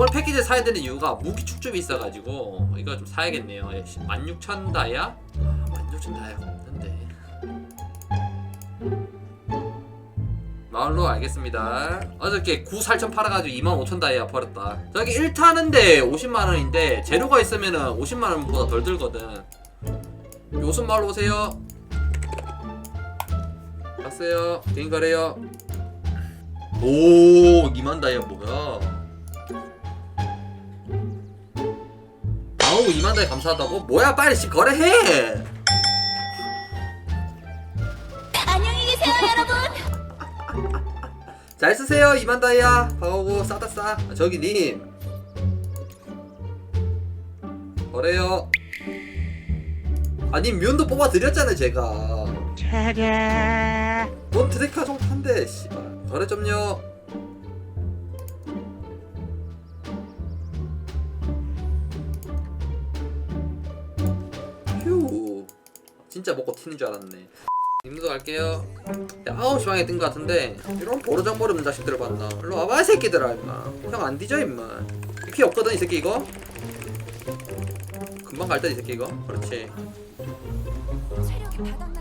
요걸 패키지 사야 되는 이유가 무기 축점이 있어가지고 이거 좀 사야겠네요. 예, 16,000 다이아? 아, 16,000 다이아가 없는데. 마을로 알겠습니다. 어저께 9 살천 팔아가지고 25,000 다이아 버렸다. 저기 1타는데 50만 원인데 재료가 있으면은 50만 원보다 덜 들거든. 요순 마을로 오세요. 왔어요. 개인 거래요. 오, 2만 다이아 뭐야? 2만 다이아 감사하다고? 뭐야 빨리 씨 거래해. 안녕히 계세요, 여러분. 잘 쓰세요 2만 다이아 방어구 싸다 싸. 아, 저기 님. 거래요. 아니 면도 뽑아 드렸잖아요 제가. 뭔 드레카 한대 씨발. 거래 좀요 진짜 먹고 튀는 줄 알았네. 님도 갈게요. 야, 9시 방에 뜬 거 같은데 이런 버르장머리 없는 자식들을 봤나? 일로 와봐 이 새끼들아 임마. 형 안 뒤져 임마. 피 없거든 이 새끼 이거? 금방 갈 듯 이 새끼 이거. 그렇지.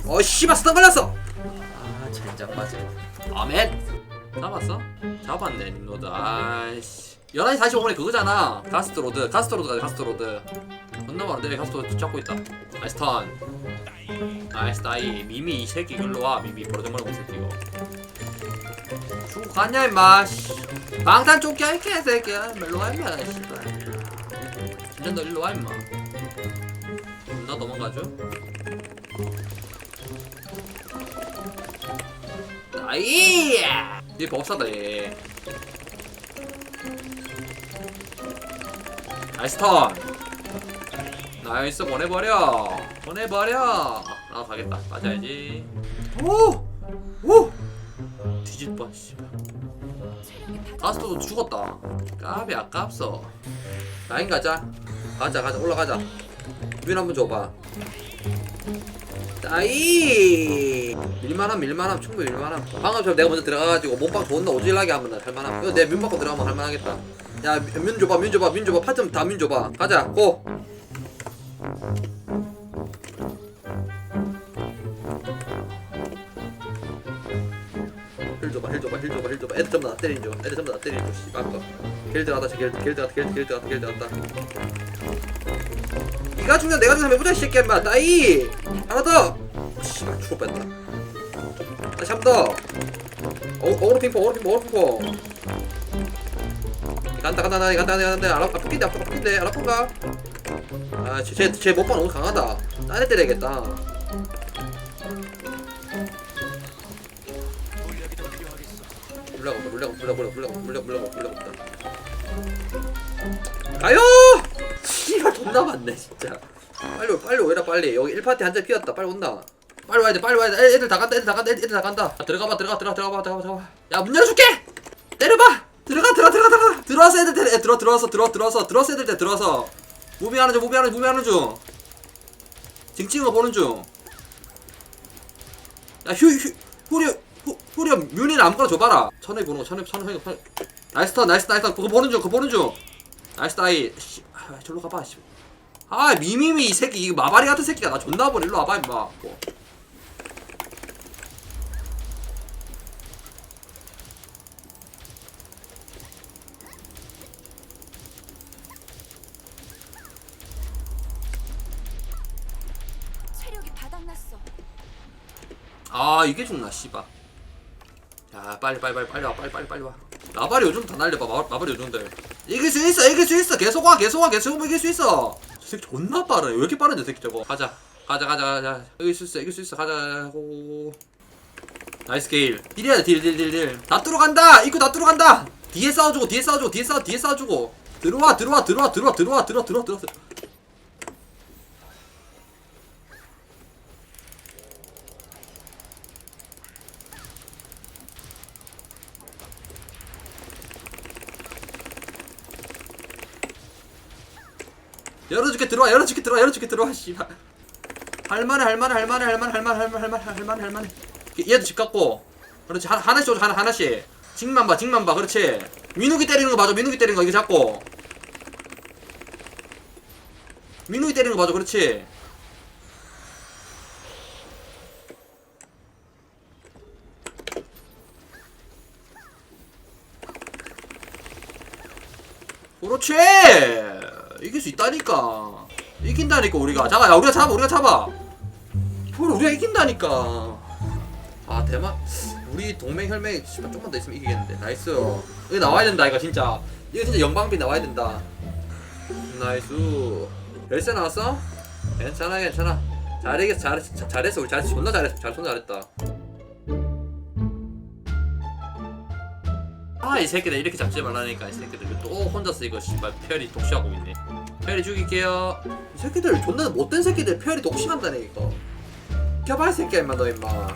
어 씨발 스턴 걸렸어! 아 젠장 빠져 아멘! 잡았어? 잡았네 님로드. 아이씨. 11시 45분에 그거잖아. 가스트로드 가스트로드 가자 가스트로드. 존나 많은데 가스트로드 잡고 있다. 나이스 턴 나이스 다이 미미 이 새끼 일로 와 미미. 버르장머리 이 새끼 이거. 죽고 갔냐 임마. 씨. 방탄 쫓기야 이 개새끼야. 일로 와 임마 씨발. 진짜 너 일로 와 임마. 나 도망가죠? 아이 얘 법사다 얘. 나이스 턴. 나이스 보내버려. 보내버려. 아 가겠다. 맞아야지. 오 오! 뒤질 뻔 씨발. 바닥. 가스도 죽었다. 까비 아깝소. 라인 가자. 가자 가자. 올라가자. 뮤 한번 줘봐. 따이 밀만함 밀만함. 충분히 밀만함. 방금처럼 내가 먼저 들어가가지고 몸빵 존나 오질나게 하면 나 할만함. 이거 내가 민 받고 들어가면 할만하겠다. 야민 줘봐 민 줘봐 민 줘봐. 파점 다민 줘봐. 가자 고 줘봐 힐 줘봐 힐 줘봐. 애들 전부 다 때린 줘. 애들 전부 다 때린 줘 씨발. 거길 들어갔다 길, 길 들어갔다 길, 길 들어갔다 길 들어갔다. 니가 중요한 내가 중요한 해보자 이 새끼야 인마. 따이! 하나 더! 씨발 죽을 뻔했다. 다시 한번 더. 어, 어그로 핑퐁 어그로 핑퐁 어그로 핑퐁. 간다 간다 간다 간다 간다 알아 아프긴데 아프 아프긴데 안 아픈가. 아쟤쟤 못방 너무 강하다. 딴애 때려야겠다 물약 물약 물약 물약 물약 물약 없다 가요! 씨발 존나 많네 진짜. 빨리 오- 빨리 오라 빨리. 여기 1파티 한잔 피었다. 빨리 온다. 빨리 와야 돼 빨리 와야 돼. 애- 애들 다 간다 애들 다 간다 애들 다 간다. 아, 들어가봐 들어가 들어가 들어가봐 들어가봐 들어가봐. 야문 열어줄게! 때려봐! 들어가 들어가 들어가 들어가. 들어와서 애들 때 들어 들어와서 들어 들어와서 들어와서 애들 때 들어와서. 무비하는 중 무비하는 중 무비하는 중. 징징한 거 보는 중야휴휴 후려 뮤니는 아무거나 줘봐라. 천에 보는 거 천에 천에 천에. 나이스 턴 나이스 나이스 턴. 그거 보는 중 그거 보는 중. 나이스 다이. 씨 아, 저로 가봐 씨. 아 미미미 이 새끼. 이거 마바리 같은 새끼가 나 존나 버려. 일로 와봐 임마. 뭐. 아 이게 죽나 씨발 야 빨리 빨리 빨리 빨리 와 빨리 빨리 빨리 와. 마발이 요즘 다 날려봐. 마, 마발이 요즘들 이길 수 있어 이길 수 있어. 계속 와 계속 와 계속 이길 수 있어. 저 새끼 존나 빠르네. 왜 이렇게 빠른지 저 새끼 저거? 가자 가자 가자 가자. 이길 수 있어 이길 수 있어. 가자. 고. 나이스 게일. 딜해야 돼딜딜딜딜다 뚫어간다. 입구 다 뚫어간다. 뒤에 싸워주고 뒤에 싸워주고 뒤에 싸워 뒤에 싸워주고. 들어와 들어와 들어와 들어와 들어와 들어와 들어와 들어와 열어줄게 들어와 열어줄게 들어와 열어줄게 들어와 씨발. 할만해 할만해 할만해 할만해 할만해 할만해 할만해 할만해 할만해. 얘도 집 갖고. 그렇지. 하, 하나씩 오자 하나, 하나씩. 징만 봐 징만 봐. 그렇지. 민욱이 때리는 거 봐줘 민욱이 때리는 거. 이거 잡고. 민욱이 때리는 거 봐줘 그렇지. 그렇지. 이길 수 있다니까. 이긴다니까 우리가. 잡아 야 우리가 잡아 우리가 잡아. 그걸 우리가 이긴다니까. 아 대만 우리 동맹 혈맹 조금만 더 있으면 이기겠는데. 나이스. 여기 나와야 된다 이거 진짜. 이거 진짜 영방비 나와야 된다. 나이스. 열쇠 나왔어? 괜찮아 괜찮아. 잘했어 잘했어. 잘했어. 존나 잘했어. 잘 존나 잘했다 아이 새끼들 이렇게 잡지 말라니까 이 새끼들. 또 혼자서 이거 씨발 페어리 독시하고 있네. 페어리 죽일게요. 이 새끼들 존나 못된 새끼들 페어리 독시한다네 이거. 이 새끼야 임마 너 임마.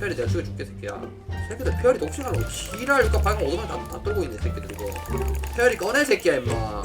페어리 내가 죽여줄게 새끼야. 새끼들 페어리 독시하고 지랄 이거 방금 오도만 다, 다 떨고 있네 새끼들 이거. 페어리 꺼내 새끼야 임마